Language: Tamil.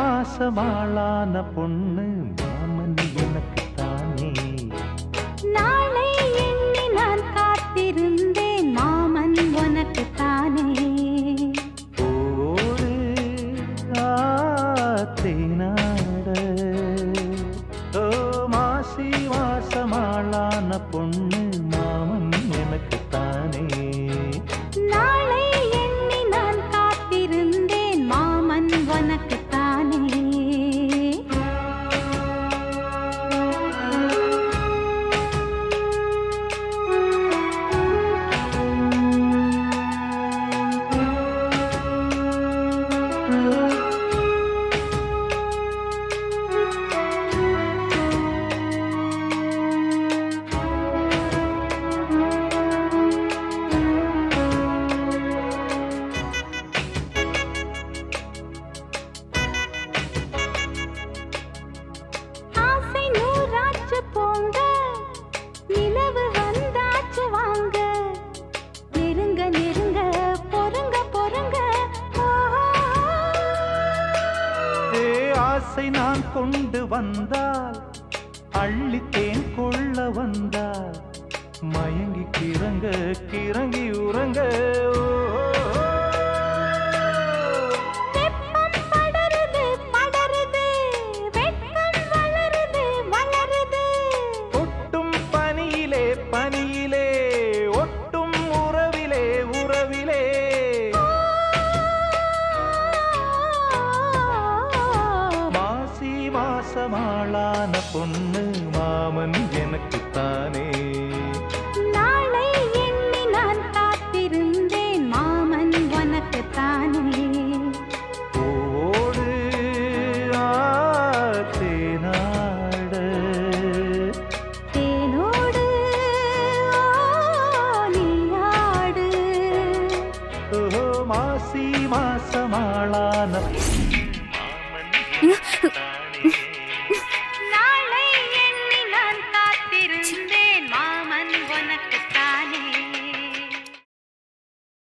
மாசமாளான பொண்ணு மாமன் எனக்கு தானே நாளை எண்ணி நான் காத்திருந்தேன் மாமன் உனக்கு தானே ஓடு ஆத்தேனாட ஓ மாசி மாசமாளான பொண்ணு ஆசை நான் கொண்டு வந்தால் அள்ளித்தேன் கொள்ள வந்தால் மயங்கி கிறங்க கிறங்கி உறங்க மாசமாளான பொண்ணு மாமன் எனக்குத்தானே. நாளை எண்ணி நான் காத்திருந்தேன் மாமன் உனக்கு தானே ஓடு தேனோடு ஓ, நீயாடு மாசி மாசமாளான